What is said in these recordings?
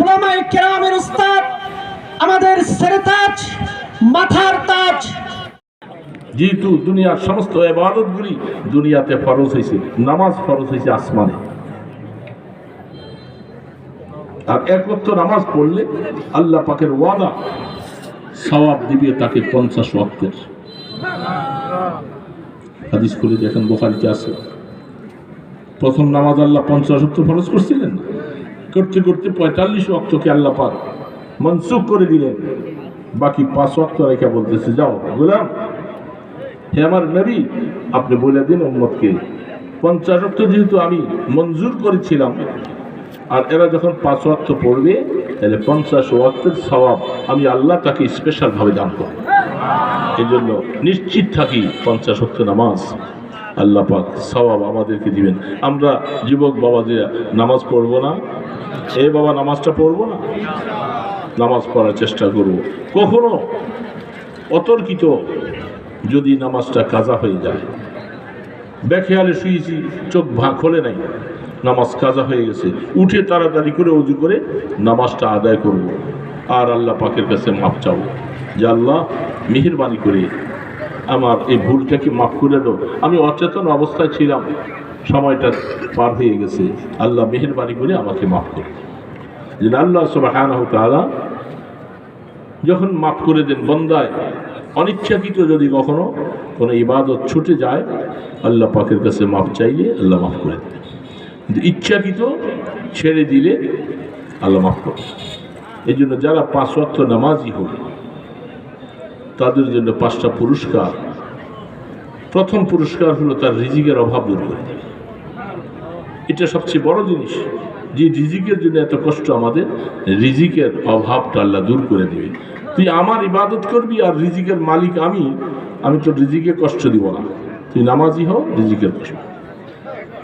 ওলামায়ে কেরামের উস্তাদ, আমাদের সেরেতাজ, মাথার তাজ। যেহেতু দুনিয়ার সমস্ত এবাদতগুলি দুনিয়াতে ফরজ হয়েছে নামাজ ফরজ হয়েছে আসমানে। আর এক ওয়াক্ত নামাজ পড়লে আল্লাহ পাকের ওয়াদা, সওয়াব দিবে তাকে পঞ্চাশ ওয়াক্তের। হাদিস করে দেখেন, বোখারিতে আছে। প্রথম নামাজ আল্লাহ পঞ্চাশ ওয়াক্ত ফরজ করছিলেন না? করতে করতে পঁয়তাল্লিশ ওয়াক্তকে আল্লাহ পাক মনসুখ করে দিলেন। বাকি পাঁচ ওয়াক্ত রেখা বলতেছে, যাও বুঝলাম হে আমার নবী, আপনি বলে দিন উম্মতকে। পঞ্চাশ অক্ট যেহেতু আমি মঞ্জুর করেছিলাম, আর এরা যখন পাঁচ ওয়াক্ত পড়বে, তাহলে পঞ্চাশ ওয়াক্তের স্বভাব আমি আল্লাহ তাকে স্পেশালভাবে দান করব। এই জন্য নিশ্চিত থাকি পঞ্চাশ ওয়াক্ত নামাজ। আল্লাহ পাক স্বভাব আমাদেরকে দিবেন। আমরা যুবক বাবা বাবাদের নামাজ পড়ব না। এ বাবা নামাজটা পড়ব না? নামাজ পড়ার চেষ্টা করব। কখনো অতর্কিত যদি নামাজটা কাজা হয়ে যায়। বেখেয়ালে শুয়েছি, চোখ ভা খোলে নাই। নামাজ কাজা হয়ে গেছে। উঠে তাড়াতাড়ি করে উজু করে নামাজটা আদায় করব। আর আল্লাহ পাকের কাছে মাপ চাও যে আল্লাহ মেহেরবানি করে আমার এই ভুলটাকে মাফ করে দাও। আমি অচেতন অবস্থায় ছিলাম। সময়টা পার হয়ে গেছে। আল্লাহ মেহেরবানি করে আমাকে মাফ করে যে আল্লাহ সুবহানাহু তাআলা যখন মাফ করে দেন বন্দায়, অনিচ্ছাকৃত যদি কখনো কোনো ইবাদত ছুটে যায়, আল্লাহ পাকের কাছে মাফ চাইলে আল্লাহ মাফ করে দেন কিন্তু ইচ্ছাকৃত ছেড়ে দিলে আল্লাহ মাফ করে এই জন্য যারা পাঁচ অর্থ নামাজই হোক তাদের জন্য পাঁচটা পুরস্কার। প্রথম পুরস্কার হলো তার রিজিকের অভাব দূর করে। এটা সবচেয়ে বড় জিনিস। যে রিজিকের জন্য এত কষ্ট আমাদের, রিজিকের অভাবটা আল্লাহ দূর করে দেবে। তুই আমার ইবাদত করবি আর রিজিকের মালিক আমি আমি তো রিজিকে কষ্ট দিব না। তুই নামাজি হও রিজিকের কষ্ট।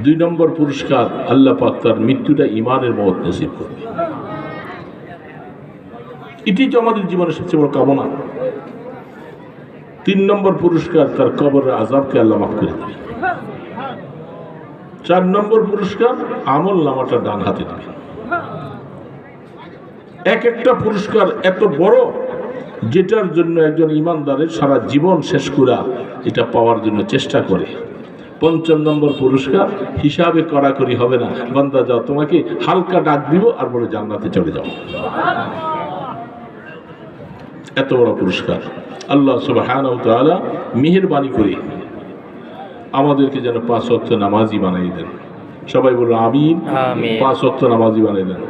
দুই নম্বর পুরস্কার, আল্লাহ পাক তার মৃত্যুটা ইমানের মত নসিব করবে। এটি তো আমাদের জীবনের সবচেয়ে বড় কামনা। তিন নম্বর পুরস্কার তার কবরের আজাবকে আল্লাহ মাফ করে দেবে। চার নম্বর পুরস্কার আমল নামাটা ডান হাতে দেবে। এক একটা পুরস্কার এত বড় যেটার জন্য একজন ইমানদারের সারা জীবন শেষ করা, এটা পাওয়ার জন্য চেষ্টা করে। পঞ্চম নম্বর পুরস্কার, হিসাবে কড়াকড়ি হবে না। বান্দা, যাও তোমাকে হালকা ডাক দিব আর বলে জান্নাতে চলে যাও। এত বড় পুরস্কার। আল্লাহ সুবহানাহু ওয়া তাআলা মেহেরবানি করে আমাদেরকে যেন পাঁচ অর্থ নামাজি বানাই দেন। সবাই বলল আমিন। পাঁচ অর্থ নামাজি বানাই দেন।